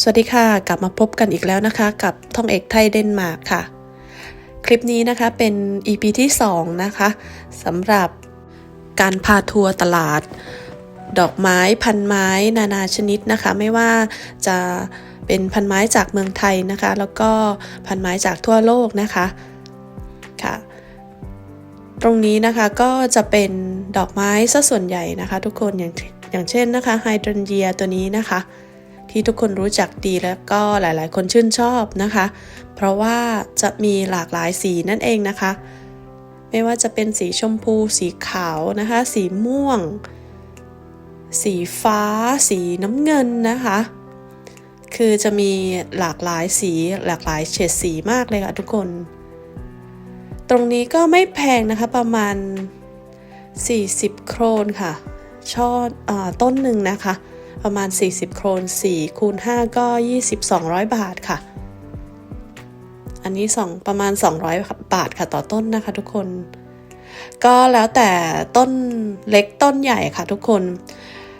สวัสดีค่ะ กลับมาพบกันอีกแล้วนะคะ กับท่องเอกไทยเดนมาร์กค่ะ คลิปนี้นะคะเป็น EP ที่ 2 นะคะสำหรับการพาทัวร์ตลาด ดอกไม้พันไม้นานาชนิดนะคะ ไม่ว่าจะเป็นพันไม้จากเมืองไทยนะคะ แล้วก็พันไม้จากทั่วโลกนะคะค่ะ ตรงนี้นะคะก็จะเป็นดอกไม้ซะส่วนใหญ่นะคะ ทุกคนอย่างอย่างเช่นนะคะไฮดรนเยียตัวนี้นะคะ ที่ทุกคนรู้จักดีแล้วก็หลายๆ คนชื่นชอบนะคะ เพราะว่าจะมีหลากหลายสีนั่นเองนะคะ ไม่ว่าจะเป็นสีชมพู สีขาวนะคะ สีม่วง สีฟ้า สีน้ำเงินนะคะ คือจะมีหลากหลายสีหลากหลายเฉดสีมากเลยค่ะทุกคน ตรงนี้ก็ไม่แพงนะคะประมาณ 40 โครนค่ะช่ออต้นหนึ่งนะคะ ประมาณ 40 โครน4คูณ5ก็ 20 200 บาทค่ะ อันนี้ 2 ประมาณ 200 บาทค่ะต่อต้นนะคะทุกคน ก็แล้วแต่ต้นเล็กต้นใหญ่ค่ะทุกคน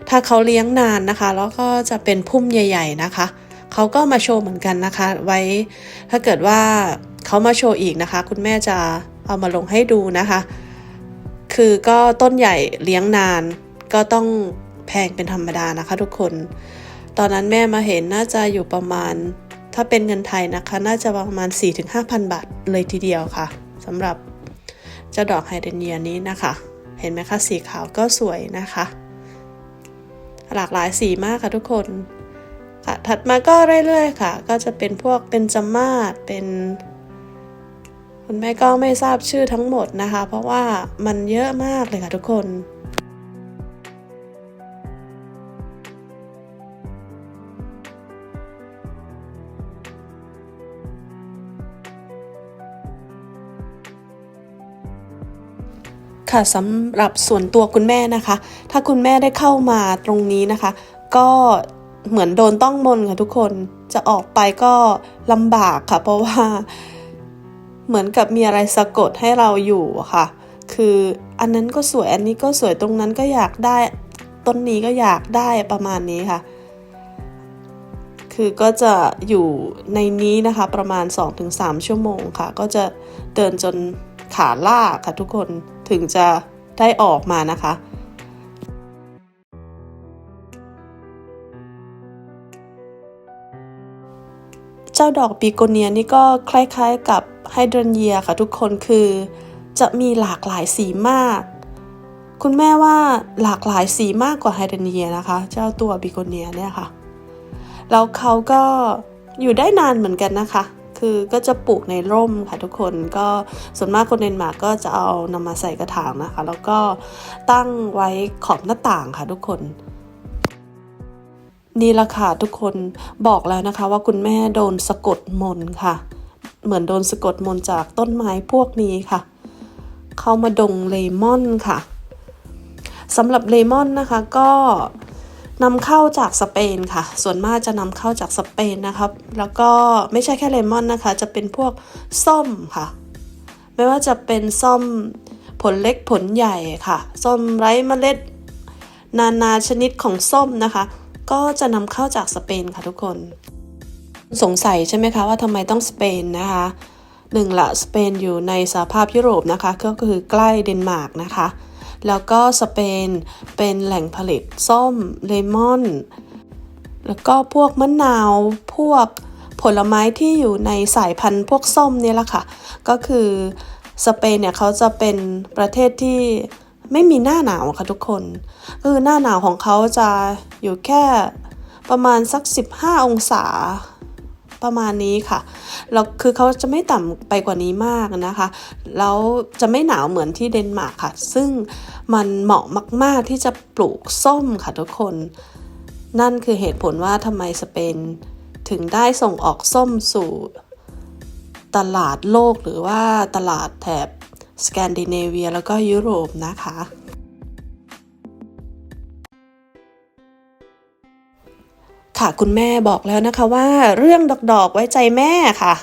ถ้าเขาเลี้ยงนานนะคะ แล้วก็จะเป็นพุ่มใหญ่ ๆ นะคะเขาก็มาโชว์เหมือนกันนะคะ ไว้ถ้าเกิดว่าเขามาโชว์อีกนะคะ คุณแม่จะเอามาลงให้ดูนะคะ คือก็ต้นใหญ่เลี้ยงนานก็ต้อง แพงเป็นธรรมดานะคะทุกคน ตอนนั้นแม่มาเห็นน่าจะอยู่ประมาณ ถ้าเป็นเงินไทยนะคะ น่าจะประมาณ 4-5,000 บาทเลยทีเดียวค่ะสำหรับเจ้าดอกไฮเดรเนียนี้นะคะ เห็นไหมคะสีขาวก็สวยนะคะ หลากหลายสีมากค่ะทุกคนค่ะถัดมาก็เรื่อยๆค่ะ ก็จะเป็นพวกเป็นจมาดเป็นคุณแม่ก็ไม่ทราบชื่อทั้งหมดนะคะ เพราะว่ามันเยอะมากเลยค่ะทุกคน ค่ะสำหรับส่วนตัวคุณแม่นะคะ ถ้าคุณแม่ได้เข้ามาตรงนี้นะคะ ก็เหมือนโดนต้องมนค่ะทุกคนจะออกไปก็ลำบากค่ะ เพราะว่าเหมือนกับมีอะไรสะกดให้เราอยู่ค่ะ คืออันนั้นก็สวยอันนี้ก็สวยตรงนั้นก็อยากได้ต้นนี้ก็อยากได้ประมาณนี้ค่ะ คือก็จะอยู่ในนี้นะคะประมาณ 2-3 ชั่วโมงค่ะ ก็จะเดินจนขาล่าค่ะทุกคน ถึงจะได้ออกมานะคะ เจ้าดอกปีโกเนียนี่ก็คล้ายๆกับไฮดรนเยียค่ะทุกคนคือจะมีหลากหลายสีมาก คุณแม่ว่าหลากหลายสีมากกว่าไฮดรนเยียนะคะ เจ้าตัวบิโกเนียเนี่ยค่ะ แล้วเขาก็อยู่ได้นานเหมือนกันนะคะ คือก็จะปลูกในร่มค่ะทุกคนก็ส่วนมากคนเดนมาร์กก็จะเอานำมาใส่กระถางนะคะ แล้วก็ตั้งไว้ขอบหน้าต่างค่ะทุกคนนี่ละค่ะทุกคนบอกแล้วนะคะว่าคุณแม่โดนสะกดมนค่ะ เหมือนโดนสะกดมนจากต้นไม้พวกนี้ค่ะ เข้ามาดงเลมอนค่ะสำหรับเลมอนนะคะก็ นำเข้าจากสเปนค่ะ ส่วนมากจะนำเข้าจากสเปนนะครับ แล้วก็ไม่ใช่แค่เลมอนนะคะ จะเป็นพวกส้มค่ะ ไม่ว่าจะเป็นส้มผลเล็กผลใหญ่ค่ะ ส้มไร้เมล็ด นานาชนิดของส้มนะคะ ก็จะนำเข้าจากสเปนค่ะทุกคน สงสัยใช่ไหมคะว่าทำไมต้องสเปนนะคะหนึ่งละสเปนอยู่ในสหภาพยุโรปนะคะ ก็คือใกล้เดนมาร์กนะคะ แล้วก็สเปนเป็นแหล่งผลิตส้มเลมอน แล้วก็พวกมะนาวพวกผลไม้ที่อยู่ในสายพันธุ์พวกส้มเนี่ยแหละค่ะ ก็คือสเปนเนี่ยเขาจะเป็นประเทศที่ไม่มีหน้าหนาวค่ะทุกคนคือหน้าหนาวของเขาจะอยู่แค่ประมาณสัก 15 องศา ประมาณนี้ค่ะแล้วคือเขาจะไม่ต่ำไปกว่านี้มากนะคะ แล้วจะไม่หนาวเหมือนที่เดนมาร์กค่ะ ซึ่งมันเหมาะมาก ๆที่จะปลูกส้มค่ะทุกคน นั่นคือเหตุผลว่าทำไมสเปนถึงได้ส่งออกส้มสู่ตลาดโลกหรือว่าตลาดแถบสแกนดิเนเวียแล้วก็ยุโรปนะคะ ค่ะ คุณแม่บอกแล้วนะคะว่าเรื่องดอกๆไว้ใจแม่ค่ะ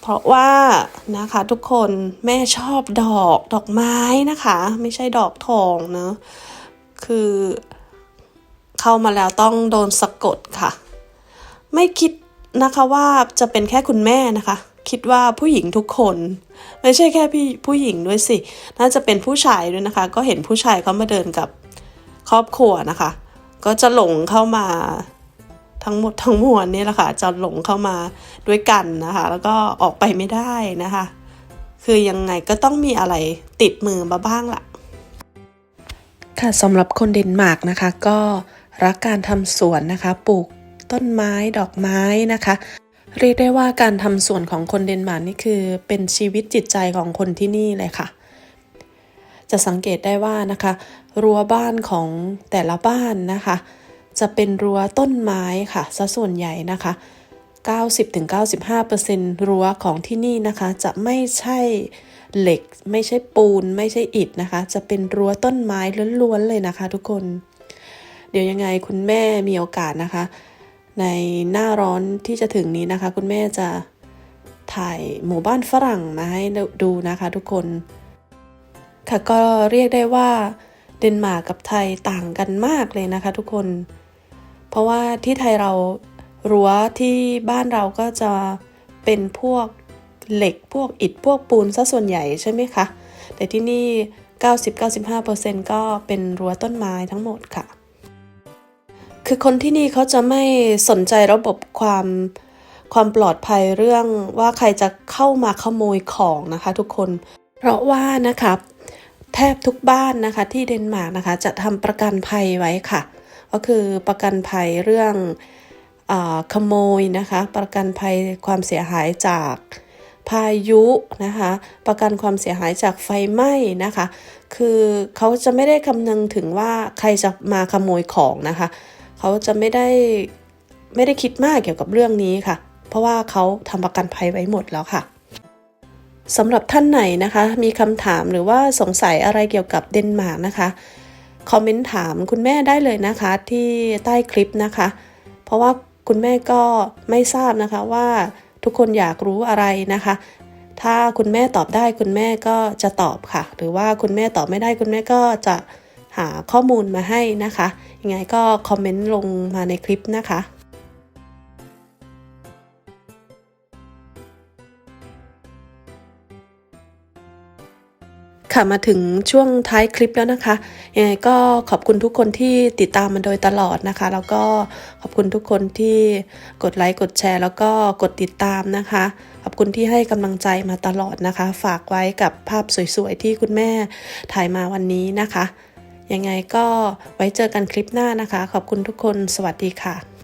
เพราะว่านะคะทุกคนแม่ชอบดอกดอกไม้นะคะ ไม่ใช่ดอกทองเนอะคือเขเข้ามาแล้วต้องโดนสะกดค่ะ ไม่คิดนะคะว่าจะเป็นแค่คุณแม่นะคะ คิดว่าผู้หญิงทุกคน ไม่ใช่แค่พี่ผู้หญิงด้วยสิ น่าจะเป็นผู้ชายด้วยนะคะ ก็เห็นผู้ชายเขามาเดินกับครอบครัวนะคะ ก็จะหลงเข้ามาทั้งหมดทั้งมวลนี่แหละค่ะจะหลงเข้ามาด้วยกันนะคะ แล้วก็ออกไปไม่ได้นะคะ คือยังไงก็ต้องมีอะไรติดมือมาบ้างล่ะ ค่ะสำหรับคนเดนมาร์กนะคะ ก็รักการทำสวนนะคะปลูกต้นไม้ดอกไม้นะคะเรียกได้ว่าการทำสวนของคนเดนมาร์กนี่คือเป็นชีวิตจิตใจของคนที่นี่เลยค่ะ จะสังเกตได้ว่านะคะ รั้วบ้านของแต่ละบ้านนะคะ จะเป็นรั้วต้นไม้ค่ะซะส่วนใหญ่นะคะ 90-95%รั้วของที่นี่นะคะ จะไม่ใช่เหล็ก ไม่ใช่ปูน ไม่ใช่อิฐนะคะ จะเป็นรั้วต้นไม้ล้วนๆเลยนะคะ ทุกคน เดี๋ยวยังไงคุณแม่มีโอกาสนะคะ ในหน้าร้อนที่จะถึงนี้นะคะ คุณแม่จะถ่ายหมู่บ้านฝรั่งมาให้ดูนะคะ ทุกคน ค่ะก็เรียกได้ว่าเดนมาร์กกับไทยต่างกันมากเลยนะคะทุกคน เพราะว่าที่ไทยเรารั้วที่บ้านเราก็จะเป็นพวกเหล็กพวกอิฐพวกปูนซะส่วนใหญ่ใช่ไหมคะ แต่ที่นี่ 90-95%ก็เป็นรั้วต้นไม้ทั้งหมดค่ะ คือคนที่นี่เขาจะไม่สนใจระบบความความปลอดภัยเรื่องว่าใครจะเข้ามาขโมยของนะคะทุกคน เพราะว่านะคะ แทบทุกบ้านนะคะที่เดนมาร์กนะคะ จะทำประกันภัยไว้ค่ะ ก็คือประกันภัยเรื่องอขโมยนะคะ ประกันภัยความเสียหายจากพายุนะคะ ประกันความเสียหายจากไฟไหม้นะคะ คือเขาจะไม่ได้คำนึงถึงว่าใครจะมาขโมยของนะคะ เขาจะไม่ได้ไม่ได้คิดมากเกี่ยวกับเรื่องนี้ค่ะ เพราะว่าเขาทำประกันภัยไว้หมดแล้วค่ะ สำหรับท่านไหนนะคะ มีคำถามหรือว่าสงสัยอะไรเกี่ยวกับเดนมาร์กนะคะ คอมเมนต์ถามคุณแม่ได้เลยนะคะที่ใต้คลิปนะคะ เพราะว่าคุณแม่ก็ไม่ทราบนะคะว่าทุกคนอยากรู้อะไรนะคะ ถ้าคุณแม่ตอบได้คุณแม่ก็จะตอบค่ะ หรือว่าคุณแม่ตอบไม่ได้คุณแม่ก็จะหาข้อมูลมาให้นะคะ ยังไงก็คอมเมนต์ลงมาในคลิปนะคะ ค่ะมาถึงช่วงท้ายคลิปแล้วนะคะยังไงก็ขอบคุณทุกคนที่ติดตามมาโดยตลอดนะคะ แล้วก็ขอบคุณทุกคนที่กดไลค์กดแชร์ แล้วก็กดติดตามนะคะ ขอบคุณที่ให้กำลังใจมาตลอดนะคะ ฝากไว้กับภาพสวยๆที่คุณแม่ถ่ายมาวันนี้นะคะ ยังไงก็ไว้เจอกันคลิปหน้านะคะ ขอบคุณทุกคนสวัสดีค่ะ